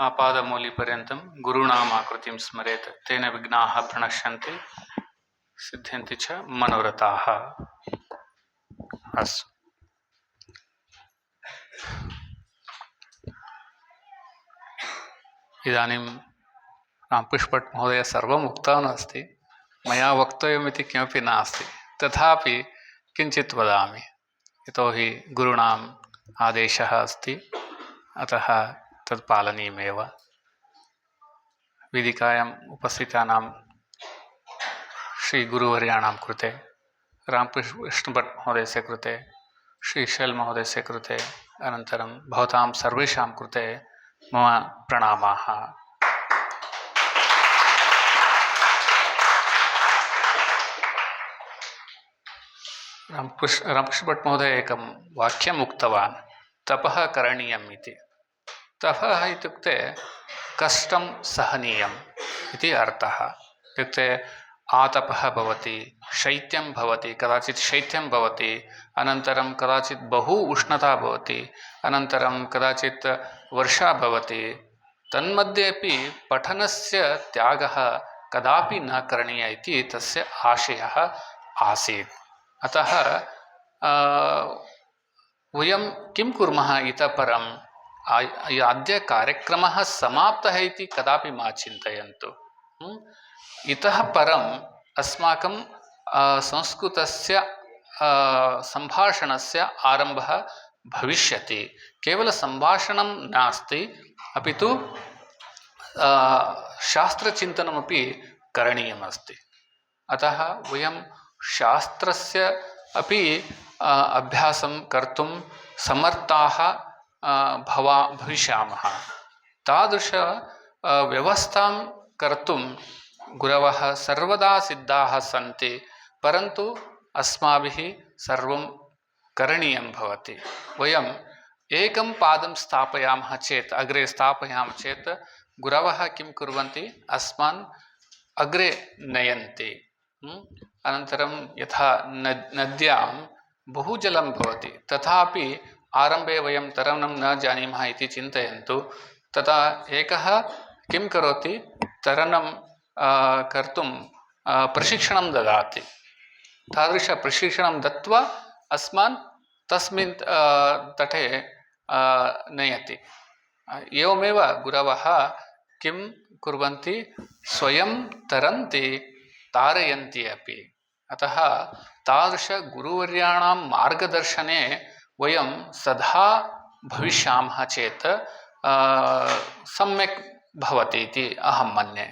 आपादमौलिपर्यन्तं गुरूणाम् आकृतिं स्मरेत्, तेन विघ्नाः प्रणश्यन्ति, सिद्ध्यन्ति च मनोरथाः। अस्तु। इदानीं रामपुष्पट् महोदय सर्वम् उक्तवान् अस्ति मया वक्तव्यमिति किमपि नास्ति। तथापि किञ्चित् वदामि, यतोहि गुरूणाम् आदेशः अस्ति, अतः तत् पालनीयमेव वेदिकायाम् उपस्थितानां श्रीगुरुवर्याणां कृते रामकृष्णभट् महोदयस्य कृते श्रीशैल महोदयस्य कृते, अनन्तरं भवतां सर्वेषां कृते मम प्रणामाः। रामकृष्ण रामकृष्णभट् महोदय एकं वाक्यम् उक्तवान्, तपः करणीयम् इति। तपः इत्युक्ते कष्टं सहनीयम् इति अर्थः। इत्युक्ते आतपः भवति, शैत्यं भवति, कदाचित् शैत्यं भवति, अनन्तरं कदाचित् बहु उष्णता भवति, अनन्तरं कदाचित् वर्षा भवति। तन्मध्येपि पठनस्य त्यागः कदापि न करणीयः इति तस्य आशयः आसीत्। अतः वयं किं कुर्मः इतः परम्? अद्य कार्यक्रमः समाप्तः इति कदापि मा चिन्तयन्तु इतः परम् अस्माकं संस्कृतस्य सम्भाषणस्य आरम्भः भविष्यति केवलसम्भाषणं नास्ति अपि तु शास्त्रचिन्तनमपि करणीयमस्ति अतः वयं शास्त्रस्य अपि अभ्यासं कर्तुं समर्थाः भवा, भविष्यामः। तादृश व्यवस्थां कर्तुं गुरवः सर्वदा सिद्धाः सन्ति, परन्तु अस्माभिः सर्वं करणीयं भवति। वयम् एकं पादं स्थापयामः चेत्, अग्रे स्थापयामः चेत् गुरवः किं कुर्वन्ति? अस्मान् अग्रे नयन्ति। अनन्तरं यथा नद्, नद्यां बहु जलं भवति। तथापि आरम्भे वयं तरणं न जानीमः इति चिन्तयन्तु। तदा एकः किं करोति? तरणं कर्तुं प्रशिक्षणं ददाति। तादृशप्रशिक्षणं दत्वा अस्मान् तस्मिन् तटे नयति। एवमेव गुरवः किं कुर्वन्ति? स्वयं तरन्ति, तारयन्ति अपि। अतः तादृशगुरुवर्याणां मार्गदर्शने वयं सदा भविष्यामः चेत् सम्यक् भवति इति अहं मन्ये।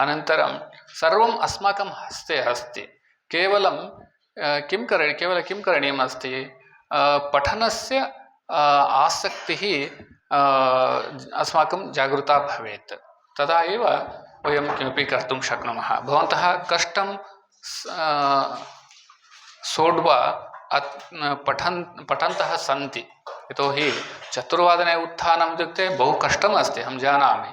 अनन्तरं सर्वम् अस्माकं हस्ते अस्ति। केवलं किं करणीयं केवलं किं करणीयम् अस्ति? पठनस्य आसक्तिः अस्माकं जागृता भवेत्। तदा एव वयं किमपि कर्तुं शक्नुमः। भवन्तः कष्टं सोढ्वा पठन् पठन्तः सन्ति। यतोहि चतुर्वादने उत्थानम् इत्युक्ते बहु अस्ति अहं जानामि।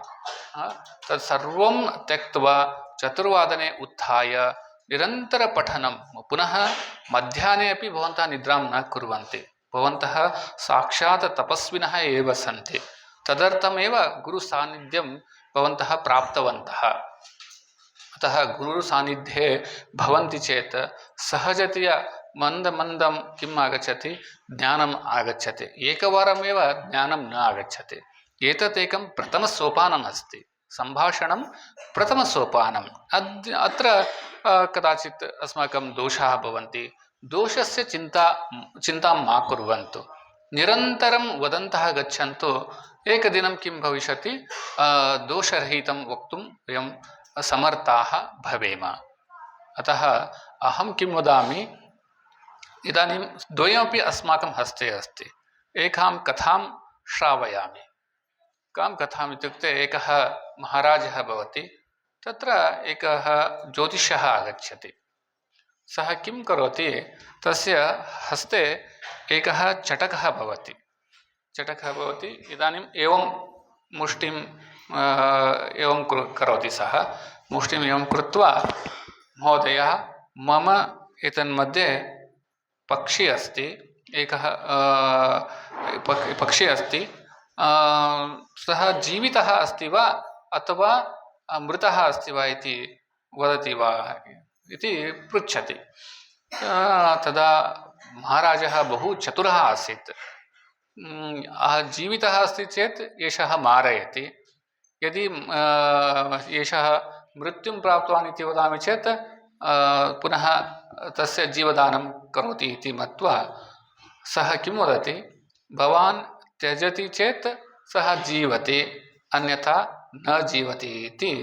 तत्सर्वं त्यक्त्वा चतुर्वादने उत्थाय निरन्तरपठनं, पुनः मध्याह्ने अपि भवन्तः निद्रां न कुर्वन्ति। भवन्तः साक्षात् तपस्विनः एव सन्ति। तदर्थमेव गुरुसान्निध्यं भवन्तः प्राप्तवन्तः। अतः गुरुसान्निध्ये भवन्ति चेत् सहजतया मन्दं मन्दं किम् आगच्छति ज्ञानम् आगच्छति एकवारमेव ज्ञानं न आगच्छति एतत् एकं प्रथमसोपानम् अस्ति सम्भाषणं प्रथमसोपानम् अद्य अत्र कदाचित् अस्माकं दोषाः भवन्ति दोषस्य चिन्ता चिन्तां मा कुर्वन्तु निरन्तरं वदन्तः गच्छन्तु एकदिनं किं भविष्यति दोषरहितं वक्तुं वयं समर्थाः भवेम अतः अहं किं वदामि इदानीं द्वयमपि अस्माकं हस्ते अस्ति। एकां कथां श्रावयामि। कां कथाम् इत्युक्ते एकः महाराजः भवति, तत्र एकः ज्योतिषः आगच्छति। सः किं करोति, तस्य हस्ते एकः चटकः भवति। चटकः भवति, इदानीम् एवं मुष्टिं एवं करोति सः। मुष्टिम् एवं कृत्वा, महोदय, मम एतन्मध्ये पक्षी अस्ति, एकः पक्षी अस्ति सः जीवितः अस्ति अथवा मृतः अस्ति वा इति वदति तदा महाराजः बहु चतुरः आसीत्। जीवितः अस्ति चेत् मारयति। यदि एषः मृत्युं प्राप्तवान् इति चेत् पुनः तस्य जीवदानं करोति इति मत्वा सः किं वदति? भवान् त्यजति चेत् सः जीवति, अन्यथा न जीवति इति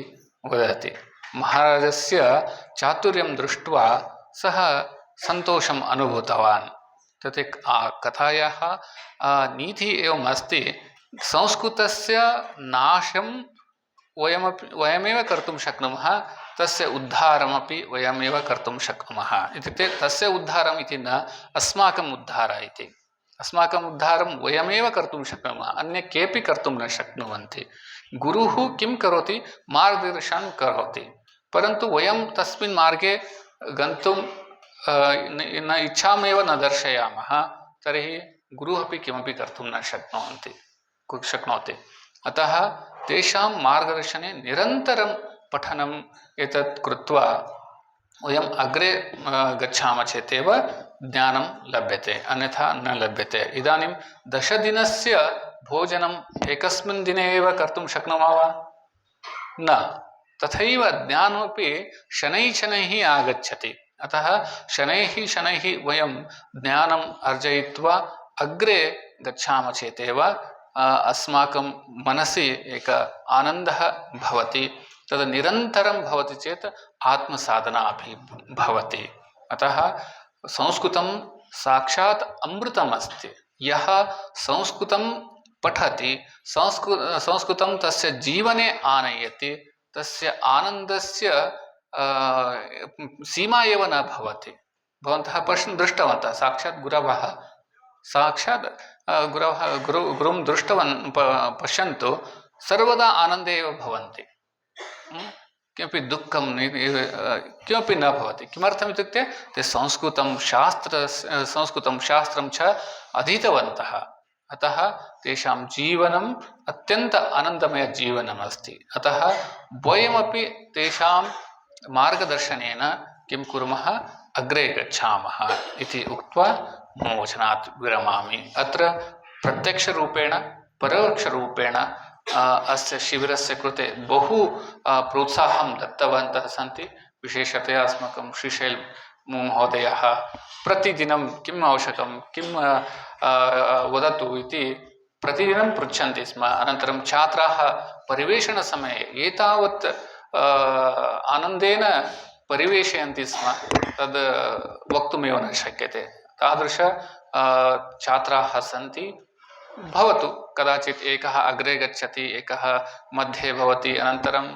वदति। महाराजस्य चातुर्यं दृष्ट्वा सः सन्तोषम् अनुभूतवान्। तत् कथायाः नीतिः एवम् अस्ति संस्कृतस्य नाशं वयमपि, वयमेव कर्तुं शक्नुमः, तस्य उद्धारमपि वयमेव कर्तुं शक्नुमः इत्युक्ते तस्य उद्धारम् इति न, अस्माकम् उद्धारः इति। अस्माकम् उद्धारं वयमेव कर्तुं शक्नुमः, अन्ये केपि कर्तुं न शक्नुवन्ति। गुरुः किं करोति? मार्गदर्शनं करोति। परन्तु वयं तस्मिन् मार्गे गन्तुं न इच्छामेव न दर्शयामः, तर्हि गुरुः अपि किमपि कर्तुं न शक्नुवन्ति शक्नोति। अतः तेषां मार्गदर्शने निरन्तरं पठनम् एतत् कृत्वा वयम् अग्रे गच्छामः चेतेव ज्ञानं लभ्यते, अन्यथा न लभ्यते। इदानीं दशदिनस्य भोजनम् एकस्मिन् दिने एव कर्तुं शक्नुमः वा? न। तथैव ज्ञानमपि शनैः शनैः आगच्छति। अतः शनैः शनैः वयं ज्ञानम् अर्जयित्वा अग्रे गच्छामः चेतेव अस्माकं मनसि एक भवति, तद् निरन्तरं भवति चेत् आत्मसाधना अपि अतः संस्कृतं साक्षात् अमृतम् अस्ति। यः संस्कृतं पठति, संस्कृ, संस्कृतं तस्य जीवने आनयति, तस्य आनन्दस्य सीमा एव न भवति। दृष्टवन्तः, साक्षात् गुरवः साक्षात् गुरवः, गुरु, गुरुं दृष्टवन् पश्यन्तु, सर्वदा आनन्दे एव भवन्ति। किमपि दुःखं किमपि न भवति। किमर्थम् इत्युक्ते, ते संस्कृतं शास्त्र संस्कृतं शास्त्रं च अधीतवन्तः। अतः तेषां जीवनम् अत्यन्त आनन्दमयजीवनम् अस्ति। अतः वयमपि तेषां मार्गदर्शनेन किं कुर्मः, अग्रे गच्छामः इति उक्त्वा वचनात् विरमामि अत्र प्रत्यक्षरूपेण परोक्षरूपेण अस्य शिबिरस्य कृते बहु प्रोत्साहं दत्तवन्तः सन्ति विशेषतया अस्माकं श्रीशैल महोदयः प्रतिदिनं किम् आवश्यकं किं वदतु इति प्रतिदिनं पृच्छन्ति स्म अनन्तरं छात्राः परिवेषणसमये एतावत् आनन्देन परिवेशयन्ति स्म तद् वक्तुमेव न शक्यते तादृश छात्राः सन्ति। भवतु कदाचित् एकः अग्रे गच्छति, एकः मध्ये भवति, अनन्तरं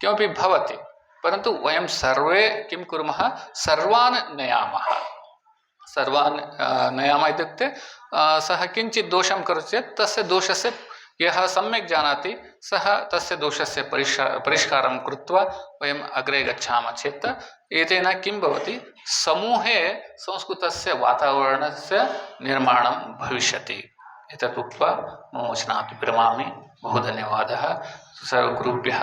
किमपि भवति। परन्तु वयं सर्वे किं कुर्मः? सर्वान् नयामः। सर्वान् नयामः इत्युक्ते सः किञ्चित् दोषं करोति चेत् तस्य दोषस्य यः सम्यक् जानाति, सः तस्य दोषस्य परिष्का, परिष्कारं कृत्वा वयम् अग्रे गच्छामः चेत् एतेन किं भवति, समूहे संस्कृतस्य वातावरणस्य निर्माणं भविष्यति। एतत् उक्त्वा मम वचनात् विरमामि। बहु धन्यवादः। सर्वगुरुभ्यः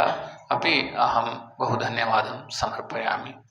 अपि अहं बहु धन्यवादं समर्पयामि।